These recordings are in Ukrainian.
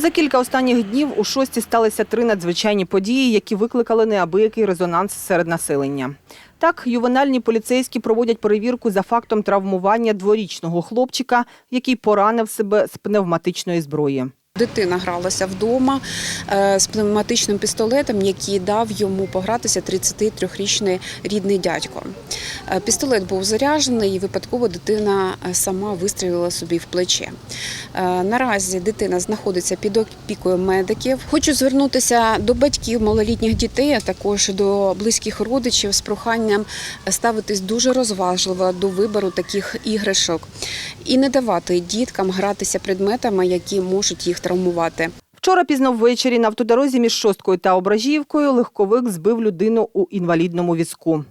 За кілька останніх днів у шості сталися три надзвичайні події, які викликали неабиякий резонанс серед населення. Так, ювенальні поліцейські проводять перевірку за фактом травмування дворічного хлопчика, який поранив себе з пневматичної зброї. Дитина гралася вдома е, з пневматичним пістолетом, який дав йому погратися 33-річний рідний дядько. Е, Пістолет був заряджений, і випадково дитина е, сама вистрілила собі в плече. Наразі дитина знаходиться під опікою медиків. Хочу звернутися до батьків малолітніх дітей, а також до близьких родичів з проханням ставитись дуже розважливо до вибору таких іграшок і не давати діткам гратися предметами, які можуть їх травмувати. Вчора пізно ввечері на автодорозі між Шосткою та Ображівкою легковик збив людину у інвалідному візку.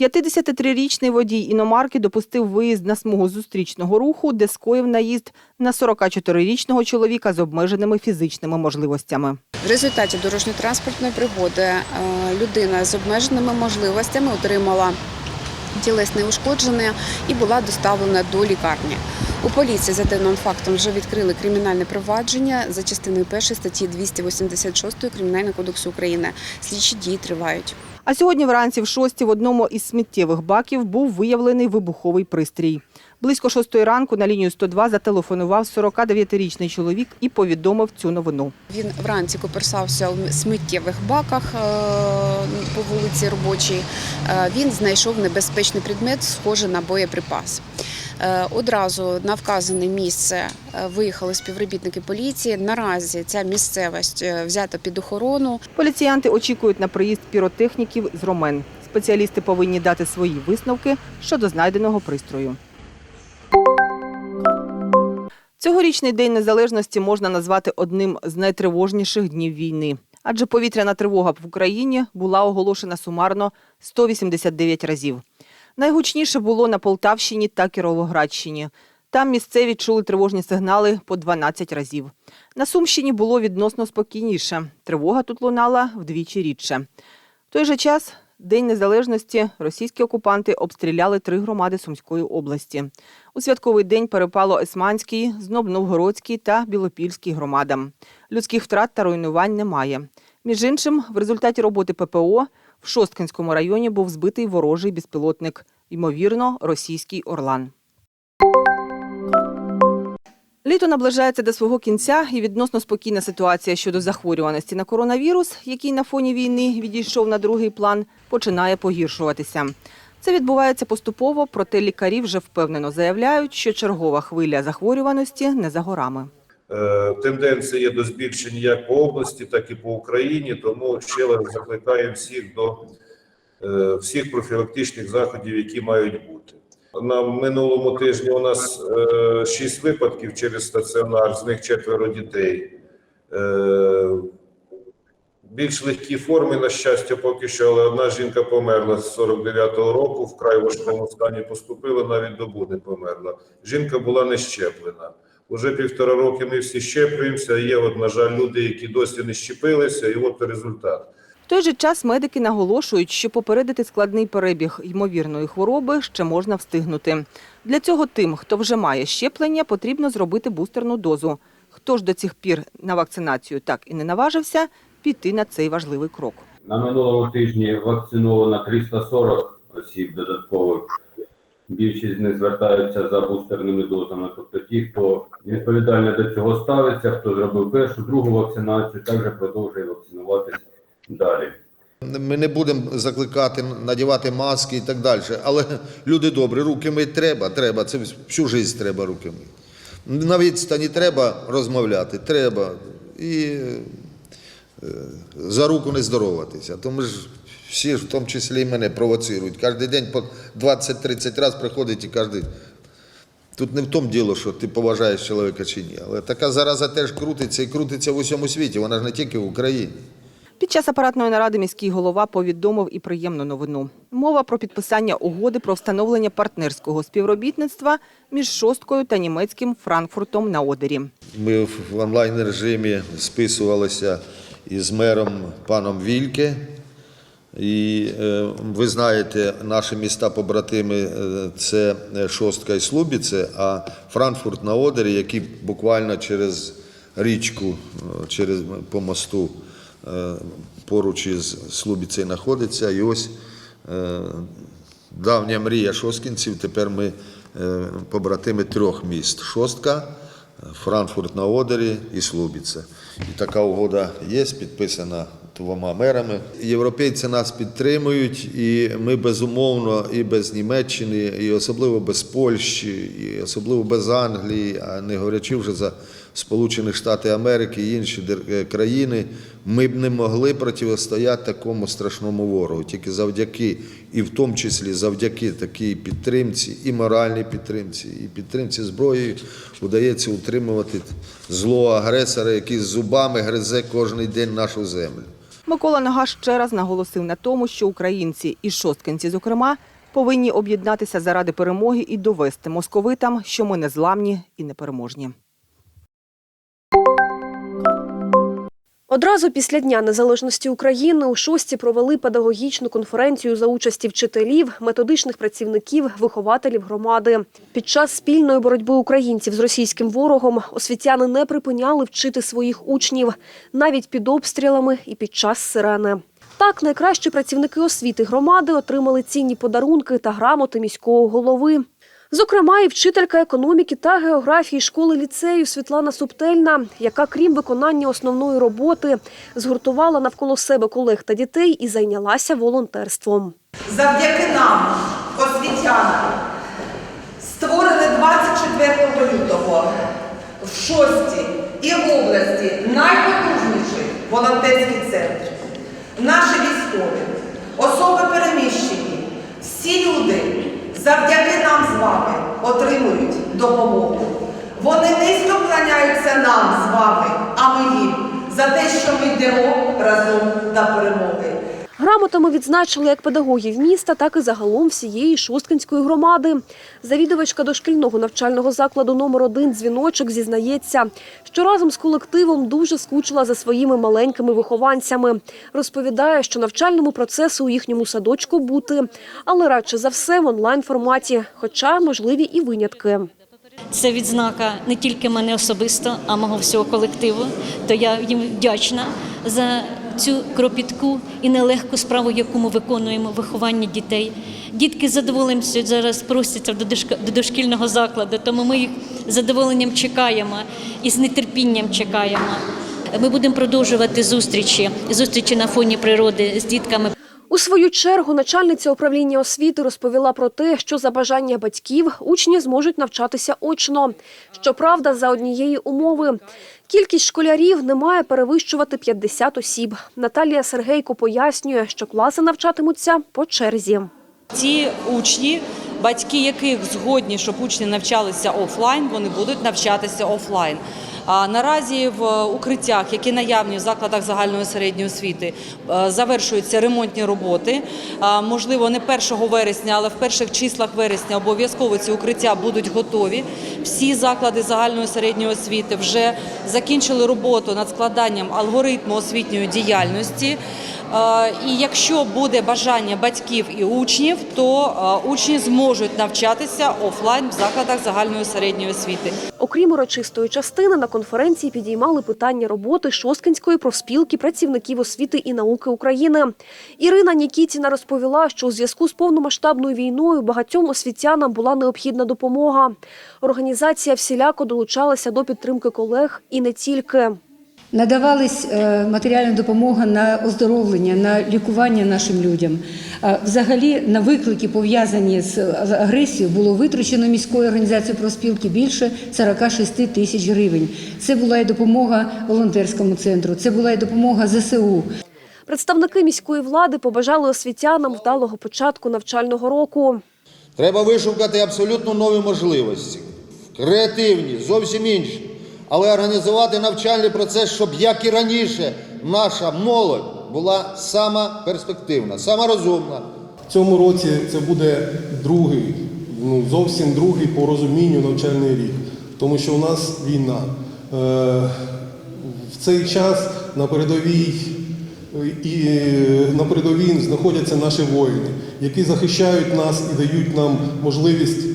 53-річний водій іномарки допустив виїзд на смугу зустрічного руху, де скоїв наїзд на 44-річного чоловіка з обмеженими фізичними можливостями. В результаті дорожньо-транспортної пригоди е, людина з обмеженими можливостями отримала тілесне ушкодження і була доставлена до лікарні. У поліції за даним фактом вже відкрили кримінальне провадження за частиною 1 статті 286 Кримінального кодексу України. Слідчі дії тривають. А сьогодні вранці в шості в одному із сміттєвих баків був виявлений вибуховий пристрій. Близько шостої ранку на лінію 102 зателефонував 49-річний чоловік і повідомив цю новину. Він вранці коперсався в сміттєвих баках е, по вулиці Робочій. Е, Він знайшов небезпечний предмет, схожий на боєприпас. Е, Одразу на вказане місце виїхали співробітники поліції. Наразі ця місцевість взята під охорону. Поліціянти очікують на приїзд піротехніків з Ромен. Спеціалісти повинні дати свої висновки щодо знайденого пристрою. Цьогорічний День Незалежності можна назвати одним з найтривожніших днів війни. Адже повітряна тривога в Україні була оголошена сумарно 189 разів. Найгучніше було на Полтавщині та Кіровоградщині. Там місцеві чули тривожні сигнали по 12 разів. На Сумщині було відносно спокійніше. Тривога тут лунала вдвічі рідше. В той же час, День Незалежності, російські окупанти обстріляли три громади Сумської області. У святковий день перепало Есманський, Зноб-Новгородський та Білопільський громадам. Людських втрат та руйнувань немає. Між іншим, в результаті роботи ППО в Шосткинському районі був збитий ворожий безпілотник, ймовірно, російський Орлан. Літо наближається до свого кінця і відносно спокійна ситуація щодо захворюваності на коронавірус, який на фоні війни відійшов на другий план, починає погіршуватися. Це відбувається поступово, проте лікарі вже впевнено заявляють, що чергова хвиля захворюваності не за горами. Е, Тенденція є до збільшення як по області, так і по Україні. Тому ще раз закликаємо всіх до е, всіх профілактичних заходів, які мають. На минулому тижні у нас е, випадків через стаціонар, з них четверо дітей. Е, Більш легкі форми, на щастя, поки що, але одна жінка померла з 49-го року, вкрай важкому стані поступила, навіть добу не померла. Жінка була не щеплена. Уже півтора роки ми всі щеплюємося. Є, от, на жаль, люди, які досі не щепилися, і от результат. В той же час медики наголошують, що попередити складний перебіг ймовірної хвороби ще можна встигнути. Для цього тим, хто вже має щеплення, потрібно зробити бустерну дозу. Хто ж до цих пір на вакцинацію так і не наважився, піти на цей важливий крок. На минулому тижні вакциновано 340 осіб додатково. Більшість з них звертаються за бустерними дозами. Тобто ті, хто відповідально до цього ставиться, хто зробив першу, другу вакцинацію, також продовжує вакцинуватись далі. Ми не будемо закликати надівати маски і так далі. Але люди добрі, руки мити треба, треба. Це всю життя треба руки мити. На відстані треба розмовляти, треба. І е, за руку не здороватися. Тому ж всі, в тому числі і мене, провоцирують. Кожен день по 20-30 разів приходить і кожен. Тут не в тому діло, що ти поважаєш чоловіка чи ні. Але така зараза теж крутиться і крутиться в усьому світі. Вона ж не тільки в Україні. Під час апаратної наради міський голова повідомив і приємну новину. Мова про підписання угоди про встановлення партнерського співробітництва між шосткою та німецьким Франкфуртом на Одері. Ми в онлайн режимі списувалися із мером паном Вільке. І е, ви знаєте, наші міста побратими е, це Шостка і Слубіце, а Франкфурт на Одері, який буквально через річку е, через по мосту поруч із Слубіцею знаходиться. І ось е, давня мрія шосткінців. Тепер ми е, побратими трьох міст: Шостка, Франкфурт на Одері і Слубіце. І така угода є, підписана двома мерами. Європейці нас підтримують, і ми безумовно і без Німеччини, і особливо без Польщі, і особливо без Англії, а не говорячи вже за Сполучені Штати Америки і інші е, країни, ми б не могли протистояти такому страшному ворогу. Тільки завдяки, і в тому числі завдяки такій підтримці, і моральній підтримці, і підтримці зброєю, удається утримувати зло агресора, який зубами гризе кожен день нашу землю. Микола Нагаш ще раз наголосив на тому, що українці і шосткинці, зокрема, повинні об'єднатися заради перемоги і довести московитам, що ми незламні і непереможні. Одразу після Дня Незалежності України у шості провели педагогічну конференцію за участі вчителів, методичних працівників, вихователів громади. Під час спільної боротьби українців з російським ворогом освітяни не припиняли вчити своїх учнів навіть під обстрілами і під час сирени. Так, найкращі працівники освіти громади отримали цінні подарунки та грамоти міського голови. Зокрема, і вчителька економіки та географії школи ліцею Світлана Субтельна, яка, крім виконання основної роботи, згуртувала навколо себе колег та дітей і зайнялася волонтерством. Завдяки нам, освітянам, створений 24 лютого в шостій і в області найпотужніший волонтерський центр. Наші військові, особи переміщені, всі люди завдяки нам з вами отримують допомогу. Вони низько вклоняються нам з вами, а ми їм за те, що ми йдемо разом до перемоги. Грамотами відзначили як педагогів міста, так і загалом всієї Шосткинської громади. Завідувачка дошкільного навчального закладу номер 1 дзвіночок зізнається, що разом з колективом дуже скучила за своїми маленькими вихованцями. Розповідає, що навчальному процесу у їхньому садочку бути, але радше за все в онлайн форматі, хоча можливі і винятки. Це відзнака не тільки мене особисто, а мого всього колективу. То я їм вдячна за цю кропітку і нелегку справу, яку ми виконуємо виховання дітей. Дітки з зараз просяться до дошкільного закладу, тому ми їх з задоволенням чекаємо і з нетерпінням чекаємо. Ми будемо продовжувати зустрічі, зустрічі на фоні природи з дітками. У свою чергу начальниця управління освіти розповіла про те, що за бажання батьків учні зможуть навчатися очно. Щоправда, за однієї умови. Кількість школярів не має перевищувати 50 осіб. Наталія Сергейко пояснює, що класи навчатимуться по черзі. Ті учні, батьки яких згодні, щоб учні навчалися офлайн, вони будуть навчатися офлайн. А наразі в укриттях, які наявні в закладах загальної середньої освіти, е, завершуються ремонтні роботи. Можливо, не 1 вересня, але в перших числах вересня обов'язково ці укриття будуть готові. Всі заклади загальної середньої освіти вже закінчили роботу над складанням алгоритму освітньої діяльності. Е, І якщо буде бажання батьків і учнів, то е, учні зможуть навчатися офлайн в закладах загальної середньої освіти. Окрім урочистої частини, на конференції підіймали питання роботи Шосткинської профспілки працівників освіти і науки України. Ірина Нікітіна розповіла, що у зв'язку з повномасштабною війною багатьом освітянам була необхідна допомога. Організація всіляко долучалася до підтримки колег і не тільки. Надавалась е, матеріальна допомога на оздоровлення, на лікування нашим людям. А Взагалі на виклики, пов'язані з агресією, було витрачено міською організацією профспілки більше 46 тисяч гривень. Це була і допомога волонтерському центру, це була і допомога ЗСУ. Представники міської влади побажали освітянам вдалого початку навчального року. Треба вишукати абсолютно нові можливості, креативні, зовсім інші. Але організувати навчальний процес, щоб як і раніше наша молодь була сама перспективна, сама розумна. В цьому році це буде другий, ну зовсім другий по розумінню навчальний рік, тому що у нас війна. Е, в цей час на передовій і на передовій знаходяться наші воїни, які захищають нас і дають нам можливість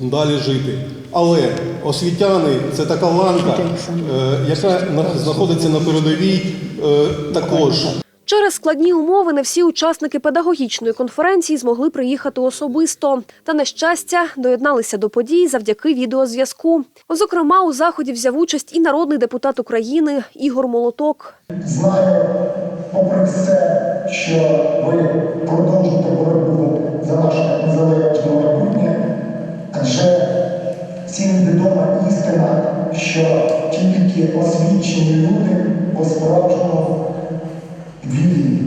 далі жити. Але освітяни це така ланка, е, яка на- знаходиться на передовій е, також. Через складні умови не всі учасники педагогічної конференції змогли приїхати особисто. Та на щастя, доєдналися до подій завдяки відеозв'язку. Зокрема, у заході взяв участь і народний депутат України Ігор Молоток. Знаю, попри все, що ви продовжуєте боротьбу за наше незалежне всім відома істина, що тільки освічені люди по-справжньому вільні.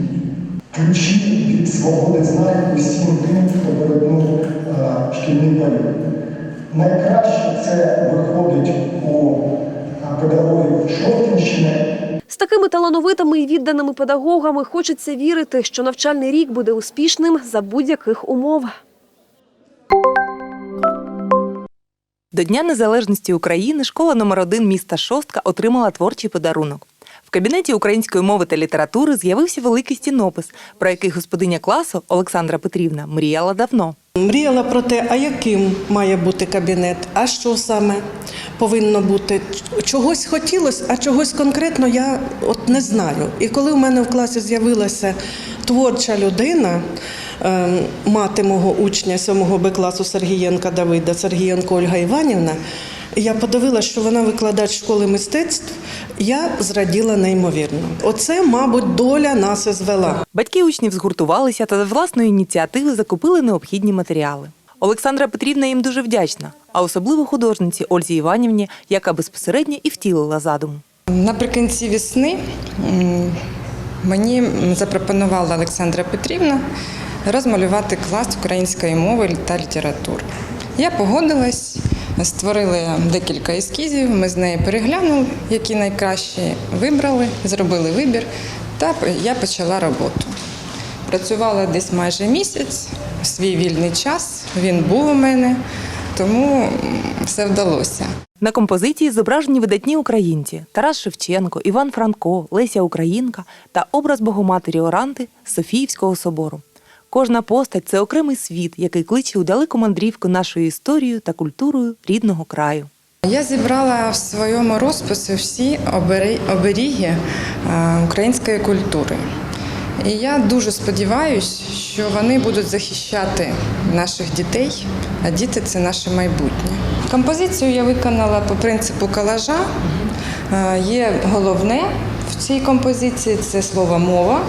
Ключі від свободи знають усім тим, хто перетнув е, шкільний період. Найкраще це виходить у е, педагогів Шостинщини, З такими талановитими і відданими педагогами хочеться вірити, що навчальний рік буде успішним за будь-яких умов. До Дня Незалежності України школа номер 1 міста Шостка отримала творчий подарунок. В кабінеті української мови та літератури з'явився великий стінопис, про який господиня класу Олександра Петрівна мріяла давно. Мріяла про те, а яким має бути кабінет, а що саме повинно бути. Чогось хотілося, а чогось конкретно я от не знаю. І коли в мене в класі з'явилася творча людина, мати мого учня 7 Б класу Сергієнка Давида, Сергієнко Ольга Іванівна, я подивилася, що вона викладач школи мистецтв. Я зраділа неймовірно. Оце, мабуть, доля нас і звела. Батьки учнів згуртувалися та з власної ініціативи закупили необхідні матеріали. Олександра Петрівна їм дуже вдячна, а особливо художниці Ользі Іванівні, яка безпосередньо і втілила задум. Наприкінці весни мені запропонувала Олександра Петрівна розмалювати клас української мови та літератури. Я погодилась, створили декілька ескізів, ми з нею переглянули, які найкращі вибрали, зробили вибір, та я почала роботу. Працювала десь майже місяць, свій вільний час, він був у мене, тому все вдалося. На композиції зображені видатні українці Тарас Шевченко, Іван Франко, Леся Українка та образ Богоматері Оранти Софіївського собору. Кожна постать це окремий світ, який кличе у далеку мандрівку нашою історією та культурою рідного краю. Я зібрала в своєму розписі всі оберіги е, української культури. І я дуже сподіваюся, що вони будуть захищати наших дітей, а діти це наше майбутнє. Композицію я виконала по принципу колажа. Е, Є головне в цій композиції це слово мова.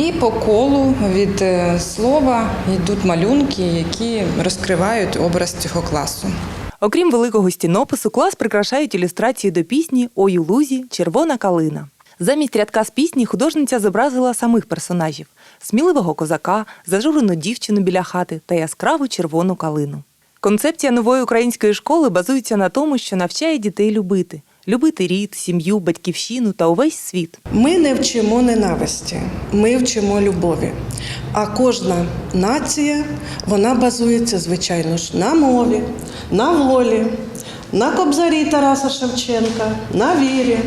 І по колу від е, слова йдуть малюнки, які розкривають образ цього класу. Окрім великого стінопису, клас прикрашають ілюстрації до пісні Ой у лузі Червона калина. Замість рядка з пісні художниця зобразила самих персонажів: сміливого козака, зажурену дівчину біля хати та яскраву червону калину. Концепція нової української школи базується на тому, що навчає дітей любити, любити рід, сім'ю, батьківщину та увесь світ. Ми не вчимо ненависті, ми вчимо любові. А кожна нація вона базується, звичайно ж, на мові, на волі, на кобзарі Тараса Шевченка, на вірі.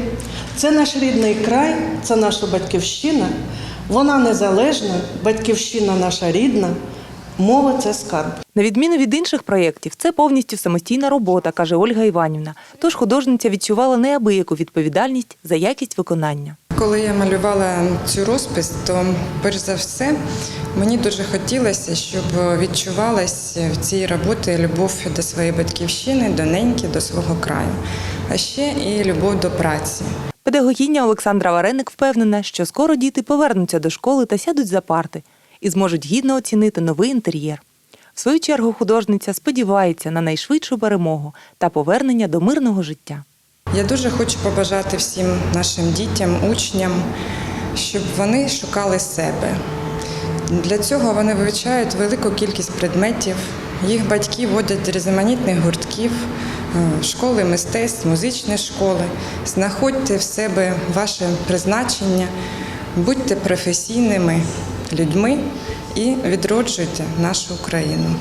Це наш рідний край, це наша батьківщина. Вона незалежна, батьківщина наша рідна, мова це скарб. На відміну від інших проєктів, це повністю самостійна робота, каже Ольга Іванівна. Тож художниця відчувала неабияку відповідальність за якість виконання. Коли я малювала цю розпис, то перш за все мені дуже хотілося, щоб відчувалась в цій роботі любов до своєї батьківщини, до неньки, до свого краю, а ще і любов до праці. Педагогіня Олександра Вареник впевнена, що скоро діти повернуться до школи та сядуть за парти і зможуть гідно оцінити новий інтер'єр. В свою чергу художниця сподівається на найшвидшу перемогу та повернення до мирного життя. Я дуже хочу побажати всім нашим дітям, учням, щоб вони шукали себе. Для цього вони вивчають велику кількість предметів. Їх батьки водять різноманітних гуртків, е, школи мистецтв, музичні школи. Знаходьте в себе ваше призначення, будьте професійними людьми і відроджуйте нашу Україну.